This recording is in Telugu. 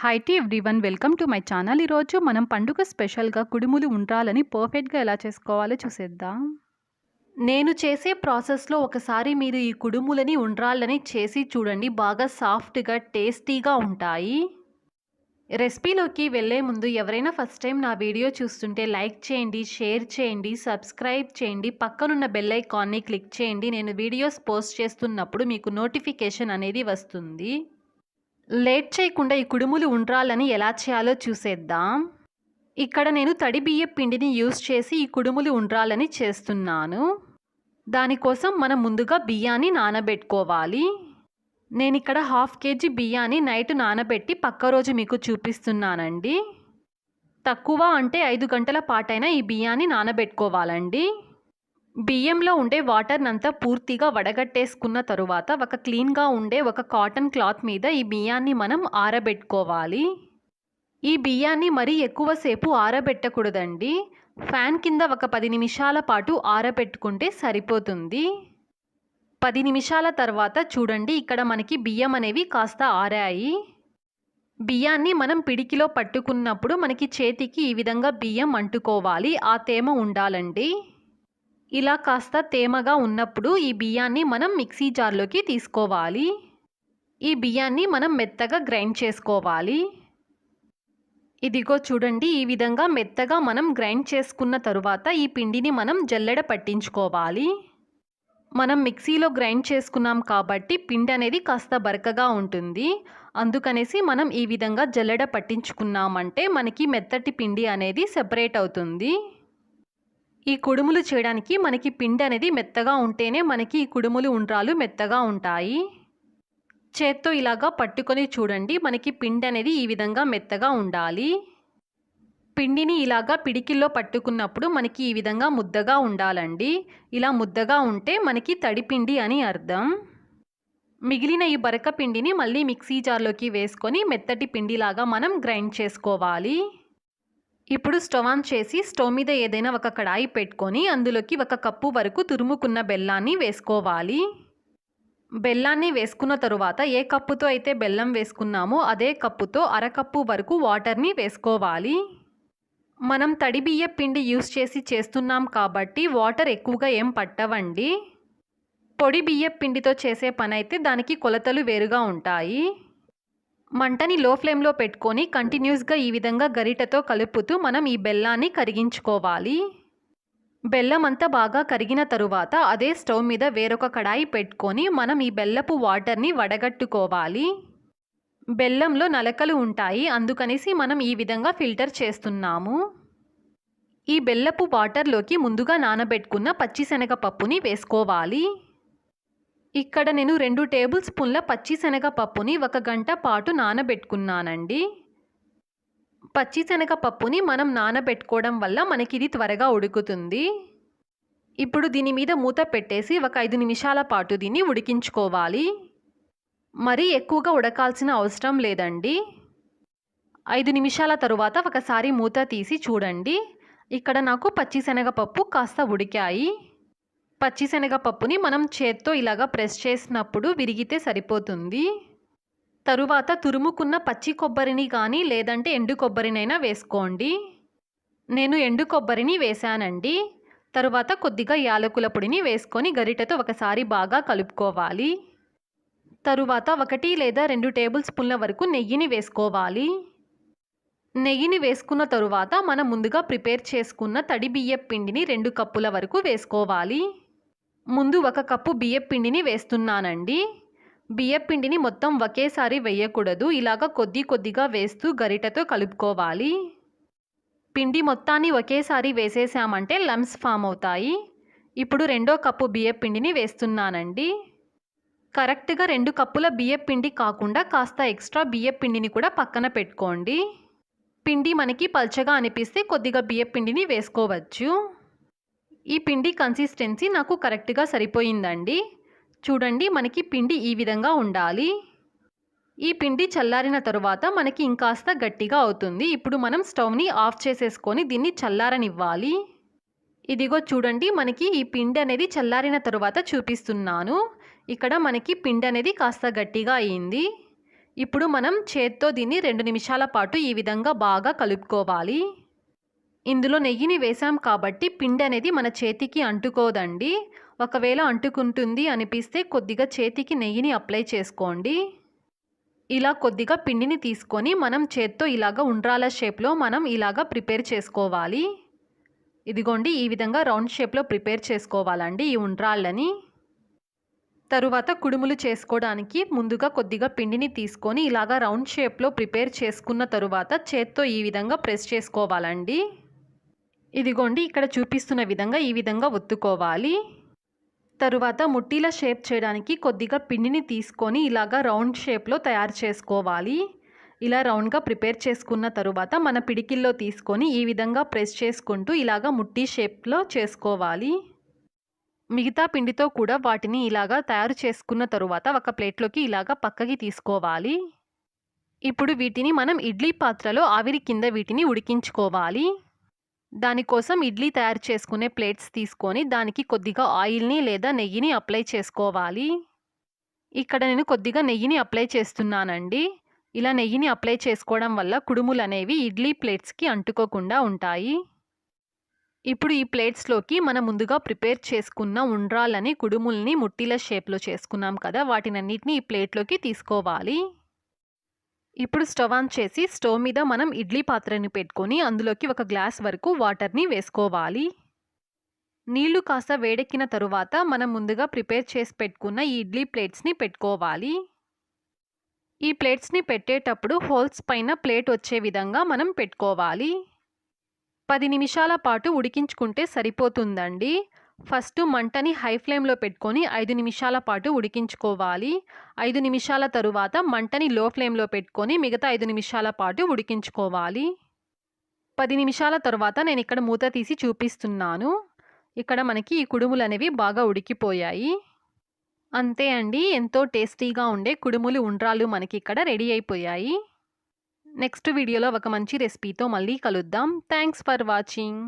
Hi to everyone welcome to my channel ఈరోజు మనం పండుగ స్పెషల్గా కుడుములు ఉండాలని పర్ఫెక్ట్గా ఎలా చేసుకోవాలో చూసేద్దాం. నేను చేసే ప్రాసెస్లో ఒకసారి మీరు ఈ కుడుములని ఉండ్రాలని చేసి చూడండి. బాగా సాఫ్ట్గా టేస్టీగా ఉంటాయి. రెసిపీలోకి వెళ్ళే ముందు ఎవరైనా ఫస్ట్ టైం నా వీడియో చూస్తుంటే లైక్ చేయండి షేర్ చేయండి సబ్స్క్రైబ్ చేయండి. పక్కనున్న బెల్ ఐకాన్ని క్లిక్ చేయండి. నేను వీడియోస్ పోస్ట్ చేస్తున్నప్పుడు మీకు నోటిఫికేషన్ అనేది వస్తుంది. లేట్ చేయకుండా ఈ కుడుములు ఉండ్రాలని ఎలా చేయాలో చూసేద్దాం. ఇక్కడ నేను తడి బియ్య పిండిని యూజ్ చేసి ఈ కుడుములు ఉండ్రాలని చేస్తున్నాను. దానికోసం మనం ముందుగా బియ్యాన్ని నానబెట్టుకోవాలి. నేను ఇక్కడ హాఫ్ కేజీ బియ్యాన్ని నైట్ నానబెట్టి పక్క రోజు మీకు చూపిస్తున్నానండి. తక్కువ అంటే ఐదు గంటల పాటైనా ఈ బియ్యాన్ని నానబెట్టుకోవాలండి. బియ్యంలో ఉండే వాటర్నంతా పూర్తిగా వడగట్టేసుకున్న తరువాత ఒక క్లీన్గా ఉండే ఒక కాటన్ క్లాత్ మీద ఈ బియ్యాన్ని మనం ఆరబెట్టుకోవాలి. ఈ బియ్యాన్ని మరీ ఎక్కువసేపు ఆరబెట్టకూడదండి. ఫ్యాన్ కింద ఒక పది నిమిషాల పాటు ఆరబెట్టుకుంటే సరిపోతుంది. పది నిమిషాల తర్వాత చూడండి ఇక్కడ మనకి బియ్యం అనేవి కాస్త ఆరాయి. బియ్యాన్ని మనం పిడికిలో పట్టుకున్నప్పుడు మనకి చేతికి ఈ విధంగా బియ్యం అంటుకోవాలి. ఆ తేమ ఉండాలండి. ఇలా కాస్త తేమగా ఉన్నప్పుడు ఈ బియ్యాన్ని మనం మిక్సీ జార్లోకి తీసుకోవాలి. ఈ బియ్యాన్ని మనం మెత్తగా గ్రైండ్ చేసుకోవాలి. ఇదిగో చూడండి ఈ విధంగా మెత్తగా మనం గ్రైండ్ చేసుకున్న తరువాత ఈ పిండిని మనం జల్లెడ పట్టించుకోవాలి. మనం మిక్సీలో గ్రైండ్ చేసుకున్నాం కాబట్టి పిండి అనేది కాస్త బరకగా ఉంటుంది. అందుకనేసి మనం ఈ విధంగా జల్లెడ పట్టించుకున్నామంటే మనకి మెత్తటి పిండి అనేది సెపరేట్ అవుతుంది. ఈ కుడుములు చేయడానికి మనకి పిండి అనేది మెత్తగా ఉంటేనే మనకి ఈ కుడుములు ఉండ్రాలు మెత్తగా ఉంటాయి. చేత్తో ఇలాగా పట్టుకొని చూడండి మనకి పిండి అనేది ఈ విధంగా మెత్తగా ఉండాలి. పిండిని ఇలాగా పిడికిల్లో పట్టుకున్నప్పుడు మనకి ఈ విధంగా ముద్దగా ఉండాలండి. ఇలా ముద్దగా ఉంటే మనకి తడిపిండి అని అర్థం. మిగిలిన ఈ బరక పిండిని మళ్ళీ మిక్సీ జార్లోకి వేసుకొని మెత్తటి పిండిలాగా మనం గ్రైండ్ చేసుకోవాలి. ఇప్పుడు స్టవ్ ఆన్ చేసి స్టవ్ మీద ఏదైనా ఒక కడాయి పెట్టుకొని అందులోకి ఒక కప్పు వరకు తురుముకున్న బెల్లాన్ని వేసుకోవాలి. బెల్లాన్ని వేసుకున్న తరువాత ఏ కప్పుతో అయితే బెల్లం వేసుకున్నామో అదే కప్పుతో అరకప్పు వరకు వాటర్ని వేసుకోవాలి. మనం తడి బియ్య పిండి యూస్ చేసి చేస్తున్నాం కాబట్టి వాటర్ ఎక్కువగా ఏం పట్టవండి. పొడి బియ్య పిండితో చేసే పని అయితే దానికి కొలతలు వేరుగా ఉంటాయి. మంటని లో ఫ్లేమ్లో పెట్టుకొని కంటిన్యూస్గా ఈ విధంగా గరిటతో కలుపుతూ మనం ఈ బెల్లాన్ని కరిగించుకోవాలి. బెల్లం అంతా బాగా కరిగిన తరువాత అదే స్టవ్ మీద వేరొక కడాయి పెట్టుకొని మనం ఈ బెల్లపు వాటర్ని వడగట్టుకోవాలి. బెల్లంలో నలకలు ఉంటాయి అందుకనేసి మనం ఈ విధంగా ఫిల్టర్ చేస్తున్నాము. ఈ బెల్లపు వాటర్లోకి ముందుగా నానబెట్టుకున్న పచ్చిశనగ పప్పుని వేసుకోవాలి. ఇక్కడ నేను రెండు టేబుల్ స్పూన్ల పచ్చిశనగ పప్పుని ఒక గంట పాటు నానబెట్టుకున్నానండి. పచ్చిశనగ పప్పుని మనం నానబెట్టుకోవడం వల్ల మనకి ఇది త్వరగా ఉడుకుతుంది. ఇప్పుడు దీని మీద మూత పెట్టేసి ఒక ఐదు నిమిషాల పాటు దీన్ని ఉడికించుకోవాలి. మరీ ఎక్కువగా ఉడకాల్సిన అవసరం లేదండి. ఐదు నిమిషాల తరువాత ఒకసారి మూత తీసి చూడండి. ఇక్కడ నాకు పచ్చిశనగపప్పు కాస్త ఉడికాయి. పచ్చిశనగపప్పుని మనం చేత్తో ఇలాగా ప్రెస్ చేసినప్పుడు విరిగితే సరిపోతుంది. తరువాత తురుముకున్న పచ్చి కొబ్బరిని కానీ లేదంటే ఎండు కొబ్బరినైనా వేసుకోండి. నేను ఎండు కొబ్బరిని వేశానండి. తరువాత కొద్దిగా యాలకుల పొడిని వేసుకొని గరిటెతో ఒకసారి బాగా కలుపుకోవాలి. తరువాత ఒకటి లేదా రెండు టేబుల్ స్పూన్ల వరకు నెయ్యిని వేసుకోవాలి. నెయ్యిని వేసుకున్న తరువాత మనం ముందుగా ప్రిపేర్ చేసుకున్న తడి బియ్య పిండిని రెండు కప్పుల వరకు వేసుకోవాలి. ముందు ఒక కప్పు బియ్యపిండిని వేస్తున్నానండి. బియ్యపిండిని మొత్తం ఒకేసారి వేయకూడదు. ఇలాగ కొద్ది కొద్దిగా వేస్తూ గరిటతో కలుపుకోవాలి. పిండి మొత్తాన్ని ఒకేసారి వేసేసామంటే లమ్స్ ఫామ్ అవుతాయి. ఇప్పుడు రెండో కప్పు బియ్యపిండిని వేస్తున్నానండి. కరెక్ట్గా రెండు కప్పుల బియ్యపిండి కాకుండా కాస్త ఎక్స్ట్రా బియ్యపిండిని కూడా పక్కన పెట్టుకోండి. పిండి మనకి పల్చగా అనిపిస్తే కొద్దిగా బియ్యపిండిని వేసుకోవచ్చు. ఈ పిండి కన్సిస్టెన్సీ నాకు కరెక్ట్గా సరిపోయిందండి. చూడండి మనకి పిండి ఈ విధంగా ఉండాలి. ఈ పిండి చల్లారిన తరువాత మనకి ఇంకాస్త గట్టిగా అవుతుంది. ఇప్పుడు మనం స్టవ్ని ఆఫ్ చేసేసుకొని దీన్ని చల్లారనివ్వాలి. ఇదిగో చూడండి మనకి ఈ పిండి అనేది చల్లారిన తరువాత చూపిస్తున్నాను. ఇక్కడ మనకి పిండి అనేది కాస్త గట్టిగా అయింది. ఇప్పుడు మనం చేత్తో దీన్ని రెండు నిమిషాల పాటు ఈ విధంగా బాగా కలుపుకోవాలి. ఇందులో నెయ్యిని వేసాం కాబట్టి పిండి అనేది మన చేతికి అంటుకోదండి. ఒకవేళ అంటుకుంటుంది అనిపిస్తే కొద్దిగా చేతికి నెయ్యిని అప్లై చేసుకోండి. ఇలా కొద్దిగా పిండిని తీసుకొని మనం చేత్తో ఇలాగ ఉండ్రాల షేప్లో మనం ఇలాగ ప్రిపేర్ చేసుకోవాలి. ఇదిగోండి ఈ విధంగా రౌండ్ షేప్లో ప్రిపేర్ చేసుకోవాలండి ఈ ఉండ్రాళ్ళని. తరువాత కుడుములు చేసుకోవడానికి ముందుగా కొద్దిగా పిండిని తీసుకొని ఇలాగా రౌండ్ షేప్లో ప్రిపేర్ చేసుకున్న తరువాత చేత్తో ఈ విధంగా ప్రెస్ చేసుకోవాలండి. ఇదిగోండి ఇక్కడ చూపిస్తున్న విధంగా ఈ విధంగా ఒత్తుకోవాలి. తరువాత ముట్టీల షేప్ చేయడానికి కొద్దిగా పిండిని తీసుకొని ఇలాగా రౌండ్ షేప్లో తయారు చేసుకోవాలి. ఇలా రౌండ్గా ప్రిపేర్ చేసుకున్న తరువాత మన పిడికిల్లో తీసుకొని ఈ విధంగా ప్రెస్ చేసుకుంటూ ఇలాగా ముట్టి షేప్లో చేసుకోవాలి. మిగతా పిండితో కూడా వాటిని ఇలాగా తయారు చేసుకున్న తరువాత ఒక ప్లేట్లోకి ఇలాగా పక్కకి తీసుకోవాలి. ఇప్పుడు వీటిని మనం ఇడ్లీ పాత్రలో ఆవిరి కింద వీటిని ఉడికించుకోవాలి. దానికోసం ఇడ్లీ తయారు చేసుకునే ప్లేట్స్ తీసుకొని దానికి కొద్దిగా ఆయిల్ని లేదా నెయ్యిని అప్లై చేసుకోవాలి. ఇక్కడ నేను కొద్దిగా నెయ్యిని అప్లై చేస్తున్నానండి. ఇలా నెయ్యిని అప్లై చేసుకోవడం వల్ల కుడుములు అనేవి ఇడ్లీ ప్లేట్స్కి అంటుకోకుండా ఉంటాయి. ఇప్పుడు ఈ ప్లేట్స్లోకి మనం ముందుగా ప్రిపేర్ చేసుకున్న ఉండ్రాలని కుడుముల్ని ముట్టిల షేప్లో చేసుకున్నాం కదా వాటినన్నిటిని ఈ ప్లేట్లోకి తీసుకోవాలి. ఇప్పుడు స్టవ్ ఆన్ చేసి స్టవ్ మీద మనం ఇడ్లీ పాత్రని పెట్టుకొని అందులోకి ఒక గ్లాస్ వరకు వాటర్ని వేసుకోవాలి. నీళ్ళు కాస్త వేడెక్కిన తరువాత మనం ముందుగా ప్రిపేర్ చేసి పెట్టుకున్న ఈ ఇడ్లీ ప్లేట్స్ని పెట్టుకోవాలి. ఈ ప్లేట్స్ని పెట్టేటప్పుడు హోల్స్ పైన ప్లేట్ వచ్చే విధంగా మనం పెట్టుకోవాలి. పది నిమిషాల పాటు ఉడికించుకుంటే సరిపోతుందండి. ఫస్ట్ మంటని హై ఫ్లేమ్లో పెట్టుకొని ఐదు నిమిషాల పాటు ఉడికించుకోవాలి. ఐదు నిమిషాల తరువాత మంటని లో ఫ్లేమ్లో పెట్టుకొని మిగతా ఐదు నిమిషాల పాటు ఉడికించుకోవాలి. పది నిమిషాల తర్వాత నేను ఇక్కడ మూత తీసి చూపిస్తున్నాను. ఇక్కడ మనకి ఈ కుడుములు అనేవి బాగా ఉడికిపోయాయి. అంతే అండి ఎంతో టేస్టీగా ఉండే కుడుములు ఉండ్రాలు మనకి ఇక్కడ రెడీ అయిపోయాయి. నెక్స్ట్ వీడియోలో ఒక మంచి రెసిపీతో మళ్ళీ కలుద్దాం. Thanks for watching.